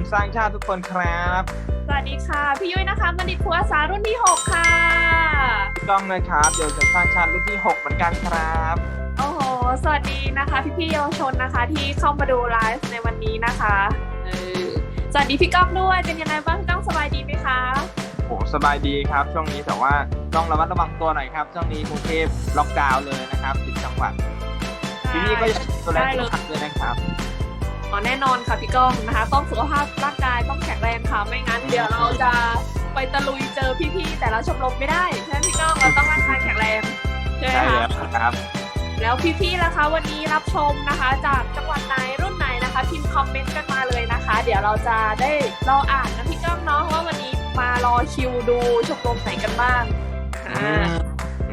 นสร้างชาติทุกคนครับ สวัสดีค่ะ พี่ยุ้ยนะคะบัณฑิตครูอาสารุ่นที่ 6 ค่ะพี่ก้องนะครับเยาวชนสร้างชาติรุ่นที่ 6 เหมือนกันครับโอ้โหสวัสดีนะคะพี่พี่ๆเยาวชนนะคะ ที่เข้ามาดูไลฟ์ในวันนี้นะคะเออสวัสดีพี่ก้องด้วยเป็นยังไงบ้างพี่ก้องสบายดีไหมคะโอ้สบายดีครับ ช่วงนี้แต่ว่าต้องระมัดระวังตัวหน่อยครับช่วงนี้กรุงเทพล็อกดาวน์เลยนะครับติดจังหวัดพี่พี่ๆก็อย่าดูแลสุขภาพด้วยนะครับ อ๋อแน่นอนค่ะพี่ก้องนะคะ ต้องสุขภาพร่างกายต้องแข็งแรงค่ะไม่งั้นเดี๋ยวเราจะไปตะลุยเจอพี่ๆแต่ละชมรมไม่ได้ใช่ไหมพี่ก้องเราต้องร่างกายแข็งแรงใช่ไหมใช่คะแล้วครับ แล้วพี่ๆล่ะคะ วันนี้รับชมนะคะ จากจังหวัดไหนรุ่นไหนนะคะพิมพ์คอมเมนต์กันมาเลยนะคะ เดี๋ยวเราจะได้รออ่านนะพี่ก้องเนาะว่าวันนี้มารอคิวดูชมรมไหนกันบ้างอือ่าม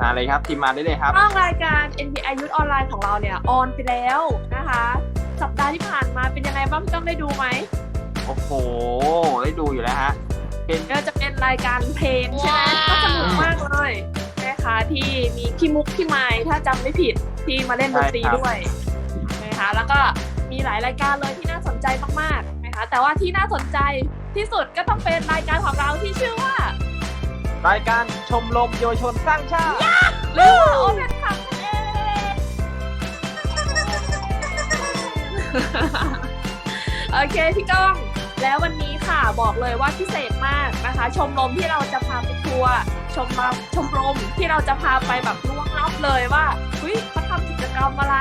มาเลยครับทีมมาได้เลยครับ ช่องรายการ NPI Youth Online ของเราเนี่ยออนไปแล้วนะคะ สัปดาห์ที่ผ่านมาเป็นยังไงบ้างพี่ก้องได้ดูไหมโอ้โห ได้ดูอยู่แล้วฮะ เป็น ก็จะเป็นรายการเพลงใช่ไหมก็สนุกมากเลยนะคะที่มีพี่มุกพี่ไม้ถ้าจำไม่ผิดที่มาเล่นดนตรีด้วยนะคะแล้วก็มีหลายรายการเลยที่น่าสนใจมากๆนะคะแต่ว่าที่น่าสนใจที่สุดก็ต้องเป็นรายการของเราที่ชื่อว่า รายการชมรมเยาวชนสร้างชาติเรื่องโอเพนคัพ โอเคพี่ก้อง แล้ววันนี้ค่ะบอกเลยว่าพิเศษมากนะคะ ชมรมที่เราจะพาไปทัวร์ชมรมชมรมที่เราจะพาไปแบบล่วงลับเลยว่าเฮ้ยเขาทำกิจกรรมอะไร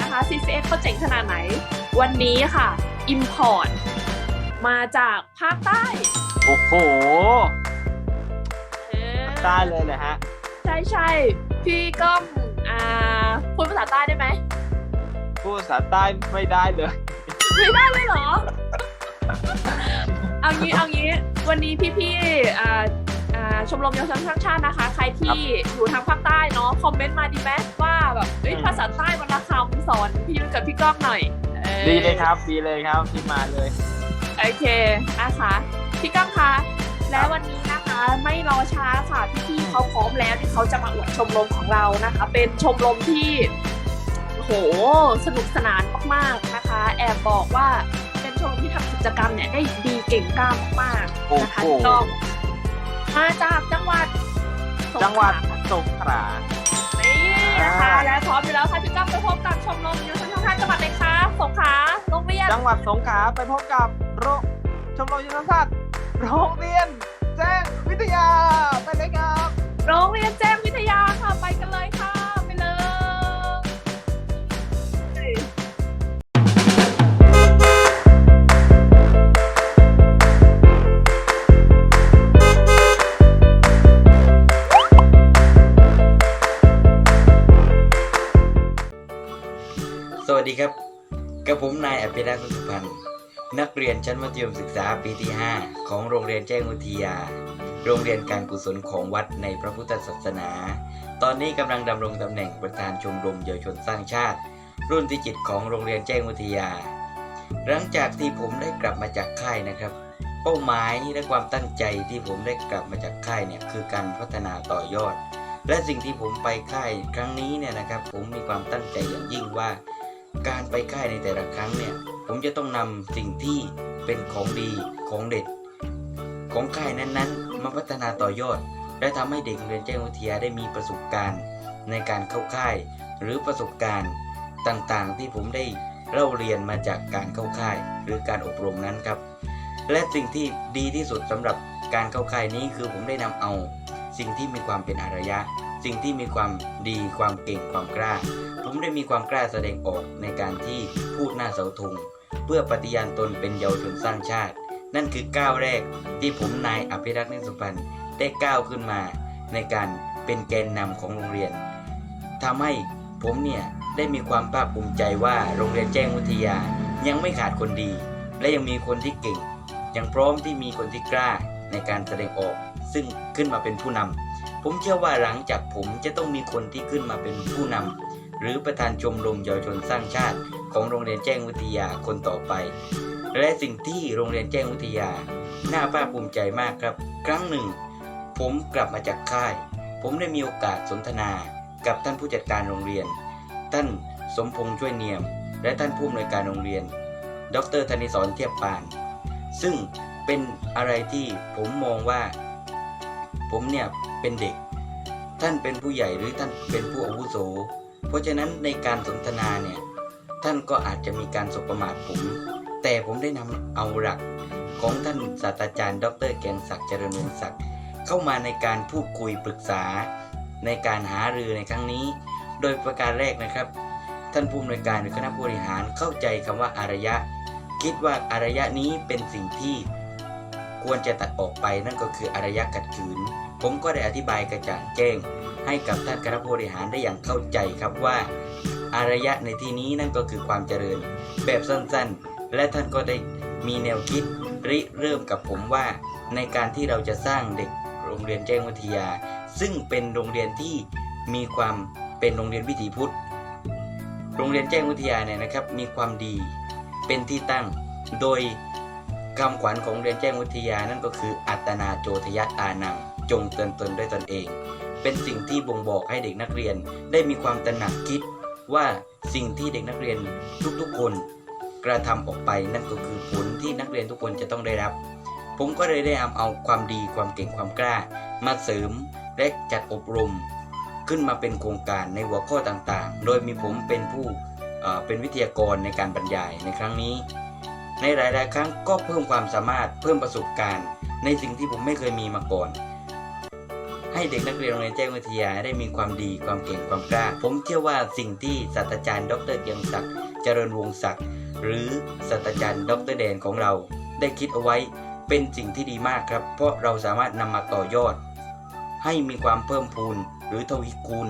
นะคะ CCX เขาเจ๋งขนาดไหน วันนี้ค่ะ Import มาจากภาคใต้โอ้โหเอ๊ะได้เลยเลยฮะ ใช่ใช่พี่ก้องอ่าพูดภาษาใต้ได้ไหม พูดภาษาใต้ไม่ได้เลย ไม่ได้เลยเหรอ เอางี้เอางี้ วันนี้พี่ๆอ่าอ่าชมรมเยาวชนสร้างชาตินะคะ ใครที่อยู่ทางภาคใต้เนาะคอมเมนต์มาดีไหมว่าแบบเอ้ยอืม ภาษาใต้วรรณคำสอนพี่ยุ้ยกับพี่ก้องหน่อยออดีเลยครับ ดีเลยครับทีมมาเลย โอเคนะคะพี่ก้องคะและวันนี้นะคะไม่รอช้าค่ะพี่ๆเขาพร้อมแล้วที่เขาจะมาอวดชมรมของเรานะคะ เป็นชมรมที่ โอ้โห สนุกสนานมากๆนะคะ แอบบอกว่าเป็นชมรมที่ทำกิจกรรมเนี่ยได้ดีเก่งกล้ามากๆนะคะโอ้โหพี่ก้องมาจากจังหวัดสงขลาจังหวัดสงขลานี่นะคะอ่าและพร้อมอยู่แล้วค่ะพี่ก้องไปพบกับชมรมเยาวชนทางชาติจังหวัดไหนคะสงขลาโรงเรียนจังหวัดสงขลาไปพบกับโรงชมรมยุทธศาสตร์โรงเรียนแจ้งวิทยาไปเลยครับ โรงเรียนแจ้งวิทยาค่ะไปกันเลย ผมนายอภิรักษ์สุพรรณนักเรียนชั้นมัธยมศึกษาปีที่ 5 ของโรงเรียนแจ้งวิทยา โรงเรียนการกุศลของวัดในพระพุทธศาสนา ตอนนี้กำลังดำรงตำแหน่งประธานชมรมเยาวชนสร้างชาติ รุ่นที่จิตของโรงเรียนแจ้งวิทยา หลังจากที่ผมได้กลับมาจากค่ายนะครับ เป้าหมายและความตั้งใจที่ผมได้กลับมาจากค่ายเนี่ยคือการพัฒนาต่อยอด และสิ่งที่ผมไปค่ายครั้งนี้เนี่ยนะครับ ผมมีความตั้งใจอย่างยิ่งว่า การไปค่ายในแต่ละครั้งเนี่ย ผมจะต้องนำสิ่งที่เป็นของดีของเด็ด ของค่ายนั้นๆ มาพัฒนาต่อยอด และทำให้เด็กเรียนแจ้งวิทยาได้มีประสบการณ์ในการเข้าค่าย หรือประสบการณ์ต่างๆ ที่ผมได้เล่าเรียนมาจากการเข้าค่าย หรือการอบรมนั้นครับ และสิ่งที่ดีที่สุดสำหรับการเข้าค่ายนี้คือผมได้นำเอา สิ่งที่มีความเป็นอารยะ สิ่งที่มีความดีความเก่งความกล้า ผมได้มีความกล้าแสดงออกในการที่พูดหน้าเสาธงเพื่อปฏิญาณตนเป็นเยาวชนสร้างชาติ นั่นคือก้าวแรกที่ผมนายอภิรักษ์นิสุพรรณได้ก้าวขึ้นมาในการเป็นแกนนำของโรงเรียนทำให้ผมเนี่ยได้มีความภาคภูมิใจว่าโรงเรียนแจ้งวิทยายังไม่ขาดคนดี และยังมีคนที่เก่ง ยังพร้อมที่มีคนที่กล้าในการแสดงออก ซึ่งขึ้นมาเป็นผู้นำผมเชื่อว่าหลังจากผมจะต้องมีคนที่ขึ้นมาเป็นผู้นำ หรือประธานชมรมเยาวชนสร้างชาติ ของโรงเรียนแจ้งวิทยาคนต่อไป และสิ่งที่โรงเรียนแจ้งวิทยา น่าภาคภูมิใจมากครับ ครั้งหนึ่ง ผมกลับมาจากค่าย ผมได้มีโอกาสสนทนากับท่านผู้จัดการโรงเรียน ท่านสมพงษ์ช่วยเนียม และท่านผู้อำนวยการโรงเรียน ดรธนิสรเทียบปาน ซึ่งเป็นอะไรที่ผมมองว่า ผมเนี่ยเป็นเด็ก ท่านเป็นผู้ใหญ่หรือท่านเป็นผู้อาวุโส เพราะฉะนั้นในการสนทนาเนี่ยท่านก็อาจจะมีการสบประมาทผม แต่ผมได้นำเอาหลักของท่านศาสตราจารย์ ดรแกงศักดิ์เจริญวงศักดิ์เข้ามาในการพูดคุยปรึกษา ในการหารือในครั้งนี้ โดยประการแรกนะครับ ท่านผู้อำนวยการหรือคณะผู้บริหารเข้าใจคำว่าอารยะ คิดว่าอารยะนี้เป็นสิ่งที่ควรจะตัดออกไปนั่นก็คืออารยะขัดขืน ผมก็ได้อธิบายกระจ่างแจ้ง ให้กับท่านคณะผู้บริหารได้อย่างเข้าใจครับว่า อารยะในที่นี้นั่นก็คือความเจริญ แบบสั้นๆ และท่านก็ได้มีแนวคิดริเริ่มกับผมว่า ในการที่เราจะสร้างเด็กโรงเรียนแจ้งวิทยา ซึ่งเป็นโรงเรียนที่มีความเป็นโรงเรียนวิถีพุทธ โรงเรียนแจ้งวิทยาเนี่ยนะครับ มีความดีเป็นที่ตั้งโดยคำขวัญของโรงเรียนแจ้งวิทยานั่นก็คืออัตนาโจทยตานัง จงเตือนตนด้วยตนเอง เป็นสิ่งที่บ่งบอกให้เด็กนักเรียน ได้มีความตระหนักคิดว่าสิ่งที่เด็กนักเรียนทุกๆ คนกระทำออกไปนั่นก็คือผลที่นักเรียนทุกคนจะต้องได้รับ ผมก็เลยได้นำเอาความดีความเก่งความกล้า มาเสริมและจัดอบรม ขึ้นมาเป็นโครงการในหัวข้อต่างๆ โดยมีผมเป็นผู้เป็นวิทยากรในการบรรยายในครั้งนี้ ในหลาย ๆ ครั้งก็เพิ่มความสามารถเพิ่มประสบการณ์ ในสิ่งที่ผมไม่เคยมีมาก่อน ให้เด็กนักเรียนโรงเรียนแจ้งวิทยาได้มีความดีความเก่งความกล้า ผมเชื่อว่าสิ่งที่ศาสตราจารย์ ดรเกียงศักดิ์เจริญวงศักดิ์หรือศาสตราจารย์ ดรแดนของเรา ได้คิดเอาไว้เป็นสิ่งที่ดีมากครับ เพราะเราสามารถนำมาต่อยอด ให้มีความเพิ่มพูนหรือทวีคูณ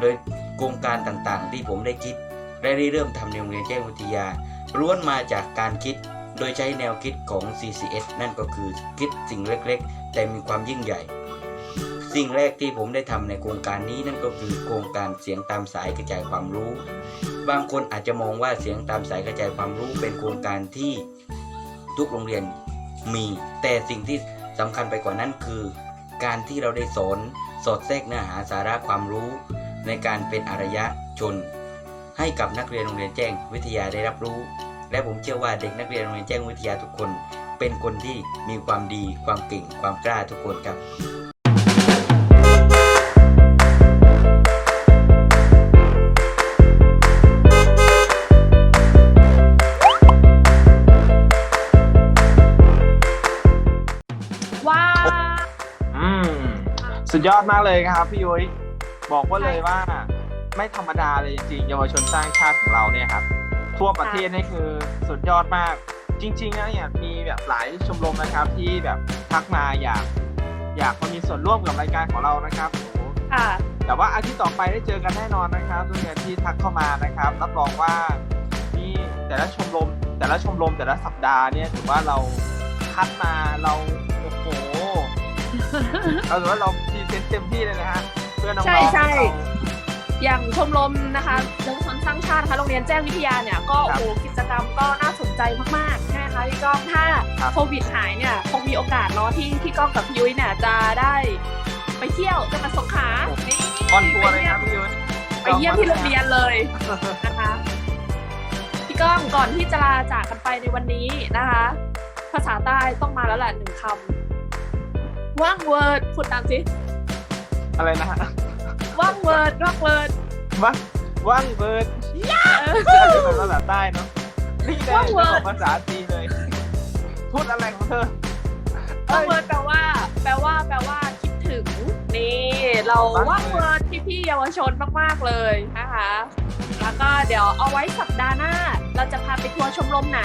โดยโครงการต่างๆ ที่ผมได้คิดและได้เริ่มทำในโรงเรียนแจ้งวิทยาล้วนมาจากการคิดโดยใช้แนวคิดของ CCS นั่นก็คือคิดสิ่งเล็กๆ แต่มีความยิ่งใหญ่ สิ่งแรกที่ผมได้ทำในโครงการนี้นั่นก็คือโครงการเสียงตามสายกระจายความรู้ บางคนอาจจะมองว่าเสียงตามสายกระจายความรู้ เป็นโครงการที่ทุกโรงเรียนมี แต่สิ่งที่สำคัญไปกว่านั้นคือ การที่เราได้สอนสอดแทรกเนื้อหาสาระความรู้ ในการเป็นอารยะชน ให้กับนักเรียนโรงเรียนแจ้งวิทยาได้รับรู้ และผมเชื่อว่าเด็กนักเรียนโรงเรียนแจ้งวิทยาทุกคน เป็นคนที่มีความดี ความเก่ง ความกล้าทุกคนครับ สุดยอดมากเลยครับพี่ยุ้ยบอกว่าเลยว่าไม่ธรรมดาเลยจริงๆเยาวชนสร้างชาติของเราเนี่ยครับ ทั่วประเทศนี่คือสุดยอดมาก จริงๆแล้วเนี่ยมีแบบหลายชมรมนะครับที่แบบทักมาอยาก อยากมามีส่วนร่วมกับรายการของเรานะครับโอ้โหค่ะแต่ว่าอาทิตย์ต่อไปได้เจอกันแน่นอนนะครับทุกท่านที่ทักเข้ามานะครับ รับรองว่านี่แต่ละชมรม แต่ละชมรมแต่ละสัปดาห์เนี่ยถือว่าเราคัดมาเราโอ้โหเราถือว่าเราพรี เซนต์เต็มที่เลยนะฮะเพื่อน้องๆใช่ใช่ที่เราอย่างชมรมนะคะเยาวชนสร้างชาตินะคะโรงเรียนแจ้งวิทยาเนี่ยก็ครัโอ้บโหกิจกรรมก็น่าสนใจมากๆใช่ไหมคะพี่ก้องถ้าครับโควิดหายเนี่ยคงมีโอกาสเนาะที่พี่ก้องกับพี่ยุ้ยเนี่ยจะได้ไปเที่ยวจังหวัดสงขลานี่ออนทัวร์เลยครับพี่ยุ้ยไปเยี่ยมที่โรงเรียนเลยนะคะพี่ก้องก่อนที่จะลาจากกันไปในวันนี้นะคะ ภาษาใต้ต้องมาแล้วแหละหนึ่งคำว่างเวิร์ดพูดตามสิ อะไรนะฮะว่างเวิร์ดว่างเวิร์ดว่างว่างเบิร์ดเออจะเป็นภาษาใต้เนาะนี่เลยว่างเวิร์ดภาษาจีนเลย พูดอะไรของเธอว่างเวิร์ดแปลว่า แปลว่า แปลว่าคิดถึง นี่ เราว่างเวิร์ดพี่พี่ๆเยาวชนมากๆเลยนะคะ แล้วก็เดี๋ยวเอาไว้สัปดาห์หน้า เราจะพาไปทัวร์ชมรมไหน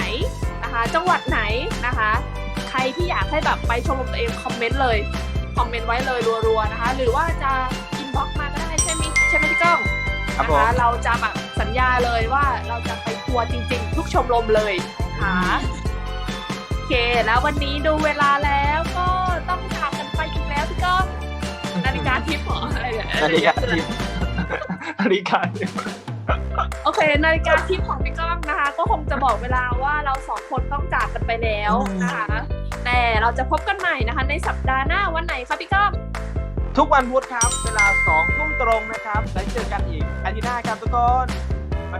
นะคะ จังหวัดไหนนะคะ ใครที่อยากให้แบบไปชมรมตัวเองคอมเมนต์เลยค อมเมนต์ไว้เลยรัวๆนะคะ หรือว่าจะอินบ็อกซ์มาก็ได้ใช่ไหมใช่ไหมพี่ก้องครับนะผมคะเราจะแบบสัญญาเลยว่าเราจะไปทัวร์จริง ๆ ทุกชมรมเลยนะคะโอเค แล้ววันนี้ดูเวลาแล้วก็ต้องจากกันไปอีกแล้วพี่ก้องนาฬิกาทิพย์เหรออะไรเนี่ย นาฬิกาทิพย์นาฬิกาทิพย์ โอเค นาฬิกาทิพย์ของพี่ก้องนะคะ ก็คงจะบอกเวลาว่าเราสองคนต้องจากกันไปแล้วนะคะ แต่เราจะพบกันใหม่นะคะ ในสัปดาห์หน้าวันไหนคะพี่ก้องทุกวันพุธครับ เวลาสองทุ่มตรงนะครับแล้วเจอกันอีกอาทิตย์หน้าครับทุกคน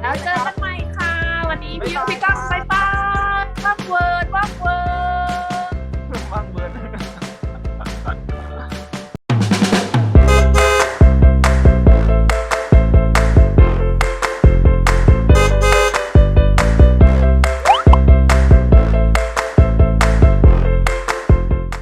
แล้วเจอกันใหม่ค่ะ วันนี้พี่บ๊ายบายพี่ก้องครั